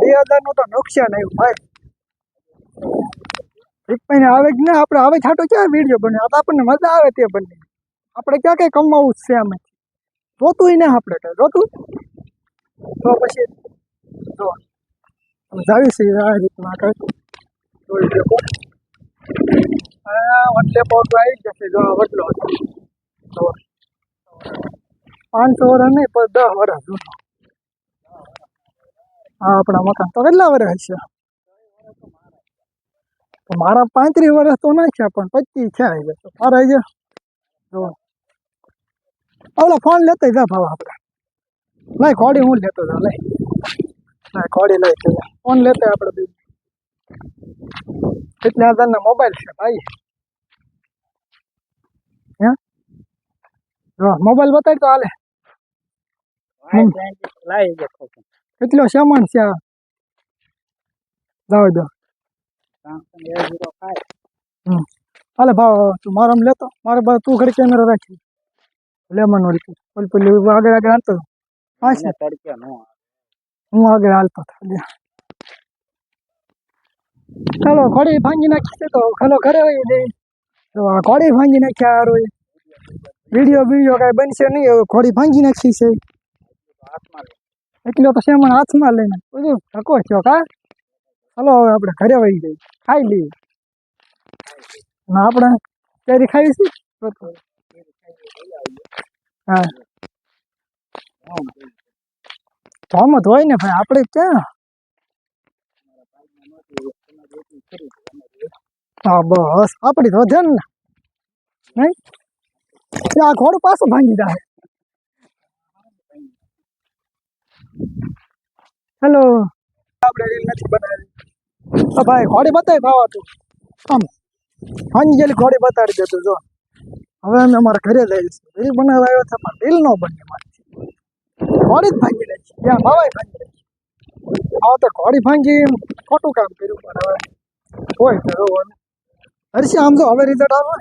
બે હજાર તો નુકસાન આવ્યું, ભાઈ. એક આવે જ ને, આપણે આવે છાટો ક્યાં વીડિયો બને આપણને મજા આવે તે બને. આપણે ક્યાં કઈ કમાવું છે આમાં? જોતું ને આપણે કઈ જોતું તો. પછી, જો. જાવી છે આ રીતના કઈ જોઈ શકો વટલે પોટ આવી જશે, જો વટલો પાંચસો વર્ષ નહીં પણ દસ વર્ષ જૂનો હા આપણા મકાન તો કેટલા વર્ષ છે તો મારા પાંત્રીસ વર્ષ તો ના છે પણ પચીસ છે આવી જશે મારા છે જો ઓલો ફોન લેતો જા ભાવ આપણે નહીં ખોડી હું લેતો જા લઈ લાય કોડી લઈ તો ફોન લેતા આપણે બે કેટલા હજારના મોબાઈલ છે ભાઈ હે જો મોબાઈલ બતાવી તો હાલે લાઈ દેખો કેટલો સામાન છે આ? જાવ દો. હાલે ભાવ તું મારામ લેતો. મારે બા તું ઘડી કેમેરો રાખી. લેમન ઓલી ઓલી પેલી આગળ આગળ હાલતો. પાંચ હું આગળ હાલતો હતો. ચાલો ઘોડી ભાંગી નાખી છે તો ખાલો ઘરે હોય દે તો આ ઘોડી ભાંગી નાખ્યા હારો વીડિયો વીડિયો કાંઈ બનશે નહીં. હવે ઘોડી ભાંગી નાખી છે. હાથમાં એટલો તો શેમણ હાથમાં લઈને બધું ધક્કો થયો કા? ચાલો હવે આપણે ઘરે વહી જઈએ. ખાઈ લઈએ. અને આપણે કેરી ખાઈ છે? હા. તો હોય ને ભાઈ, આપણે ક્યાં? હા, બસ. આપણી તો વધે ને. નહીં? આ ઘોડું પાછું ભાંગી જાય. હેલો આપણે રીલ નથી બનાવી. તો ભાઈ ઘોડી બતાવી ભાવા તું. આમ ભાંગી ગયેલી ઘોડી બતાડી દેતું જો. હવે અમે અમારા ઘરે છીએ રીલ બનાવવા આવ્યો છે પણ રીલ ન બની મારી ઘોડી જ ભાંગી નાખી ત્યાં ભાવાય ભાંગી છે. હવે તો ઘોડી ભાંગી ખોટું કામ કર્યું પણ હવે. હોય તો હર્ષી આમ તો હવે રિઝલ્ટ આવે